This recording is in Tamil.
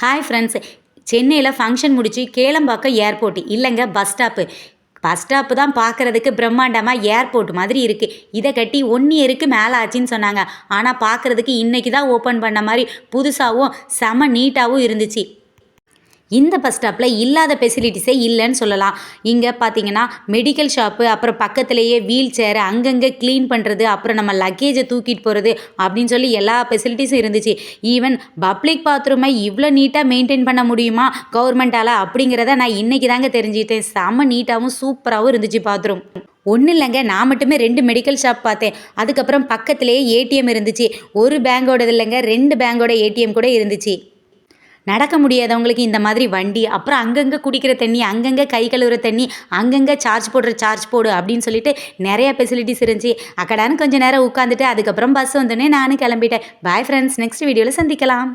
ஹாய் ஃப்ரெண்ட்ஸ் சென்னையில் ஃபங்க்ஷன் முடிச்சு கேளம்பாக்கம் ஏர்போர்ட் இல்லைங்க பஸ் ஸ்டாப்பு பஸ் ஸ்டாப்பு தான் பார்க்குறதுக்கு பிரம்மாண்டமாக ஏர்போர்ட் மாதிரி இருக்குது இதை கட்டி ஒன் இயருக்கு மேலே ஆச்சுன்னு சொன்னாங்க. ஆனால் பார்க்குறதுக்கு இன்றைக்கி தான் ஓப்பன் பண்ண மாதிரி புதுசாகவும் செம நீட்டாகவும் இருந்துச்சு. இந்த பஸ் ஸ்டாப்பில் இல்லாத ஃபெசிலிட்டிஸே இல்லைன்னு சொல்லலாம். இங்கே பார்த்தீங்கன்னா மெடிக்கல் ஷாப்பு அப்புறம் பக்கத்துலேயே வீல் சேர் அங்கங்கே க்ளீன் பண்ணுறது அப்புறம் நம்ம லக்கேஜை தூக்கிட்டு போகிறது அப்படின்னு சொல்லி எல்லா ஃபெசிலிட்டிஸும் இருந்துச்சு. ஈவன் பப்ளிக் பாத்ரூமை இவ்வளோ நீட்டாக மெயின்டைன் பண்ண முடியுமா? கவர்மெண்ட்டால் அப்படிங்கிறத நான் இன்றைக்கி தாங்க தெரிஞ்சுக்கிட்டேன். செம்ம நீட்டாகவும் சூப்பராகவும் இருந்துச்சு பாத்ரூம் ஒன்றும் இல்லைங்க நான் மட்டுமே ரெண்டு மெடிக்கல் ஷாப் பார்த்தேன். அதுக்கப்புறம் பக்கத்துலேயே ஏடிஎம் இருந்துச்சு. ஒரு பேங்கோடது இல்லைங்க ரெண்டு பேங்கோட ஏடிஎம் கூட இருந்துச்சு. நடக்க முடியாதவங்களுக்கு இந்த மாதிரி வண்டி அப்புறம் அங்கங்கே குடிக்கிற தண்ணி அங்கங்கே கை கழுவுற தண்ணி அங்கங்கே சார்ஜ் போடுற சார்ஜ் போடு அப்படின்னு சொல்லிட்டு நிறைய ஃபெசிலிட்டிஸ் இருந்துச்சு. அக்கடான்னு கொஞ்சம் நேரம் உட்காந்துட்டு அதுக்கப்புறம் பஸ் வந்தோடனே நானும் கிளம்பிட்டேன். பாய் ஃப்ரெண்ட்ஸ் நெக்ஸ்ட் வீடியோவில் சந்திக்கலாம்.